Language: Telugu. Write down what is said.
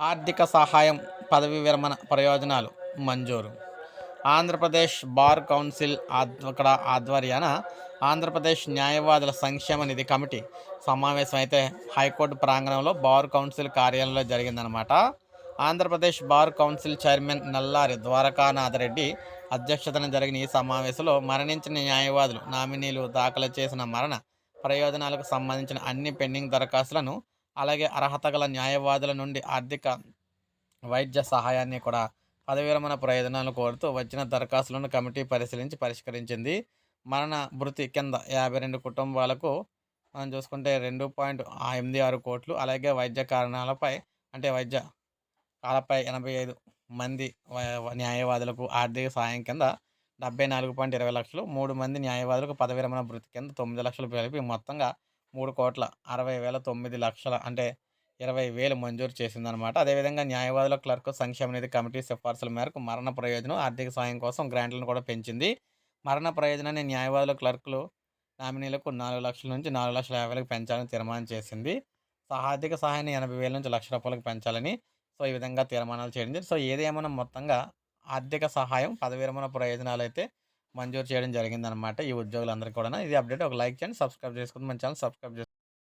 ఆర్థిక సహాయం పదవి విరమణ ప్రయోజనాలు మంజూరు. ఆంధ్రప్రదేశ్ బార్ కౌన్సిల్ అక్కడ ఆధ్వర్యాన ఆంధ్రప్రదేశ్ న్యాయవాదుల సంక్షేమ నిధి కమిటీ సమావేశం అయితే హైకోర్టు ప్రాంగణంలో బార్ కౌన్సిల్ కార్యాలయంలో జరిగిందనమాట Andhra Pradesh bar council chairman Nallari Dwarakanath Reddy అధ్యక్షతన జరిగిన ఈ సమావేశంలో మరణించిన న్యాయవాదులు నామినీలు దాఖలు చేసిన మరణ ప్రయోజనాలకు సంబంధించిన అన్ని పెండింగ్ దరఖాస్తులను అలాగే అర్హత గల న్యాయవాదుల నుండి ఆర్థిక వైద్య సహాయాన్ని కూడా పదవిరమణ ప్రయోజనాలు కోరుతూ వచ్చిన దరఖాస్తులను కమిటీ పరిశీలించి పరిష్కరించింది. మరణ భృతి కింద యాభై రెండు కుటుంబాలకు మనం చూసుకుంటే రెండు పాయింట్ ఎనిమిది ఆరు కోట్లు అలాగే వైద్య కారణాలపై అంటే వైద్య కాలపై ఎనభై ఐదు మంది న్యాయవాదులకు ఆర్థిక సాయం కింద డెబ్బై నాలుగు పాయింట్ ఇరవై లక్షలు మూడు మంది న్యాయవాదులకు పదవి విరమణ భృతి కింద తొమ్మిది లక్షలు కలిపి మొత్తంగా మూడు కోట్ల అరవై వేల తొమ్మిది లక్షల అంటే ఇరవై వేలు మంజూరు చేసిందనమాట అదేవిధంగా న్యాయవాదుల క్లర్క్ సంక్షేమ నిధి కమిటీ సిఫార్సుల మేరకు మరణ ప్రయోజనం ఆర్థిక సాయం కోసం గ్రాంట్లను కూడా పెంచింది. మరణ ప్రయోజనాన్ని న్యాయవాదుల క్లర్కులు నామినీలకు నాలుగు లక్షల నుంచి నాలుగు లక్షల యాభైలకు పెంచాలని తీర్మానం చేసింది. సో ఆర్థిక సహాయాన్ని ఎనభై వేల నుంచి లక్ష రూపాయలకు పెంచాలని సో ఈ విధంగా తీర్మానాలు చేయండి సో ఏదేమైనా మొత్తంగా ఆర్థిక సహాయం పదవి విరమణ ప్రయోజనాలు అయితే మంజూరు చేయడం జరిగిందనమాట ఈ ఉద్యోగులందరికీ కూడా ఇది అప్డేట్. ఒక లైక్ చేయండి సబ్స్క్రైబ్ చేసుకుని మన ఛానల్ సబ్స్క్రైబ్ చేసుకోండి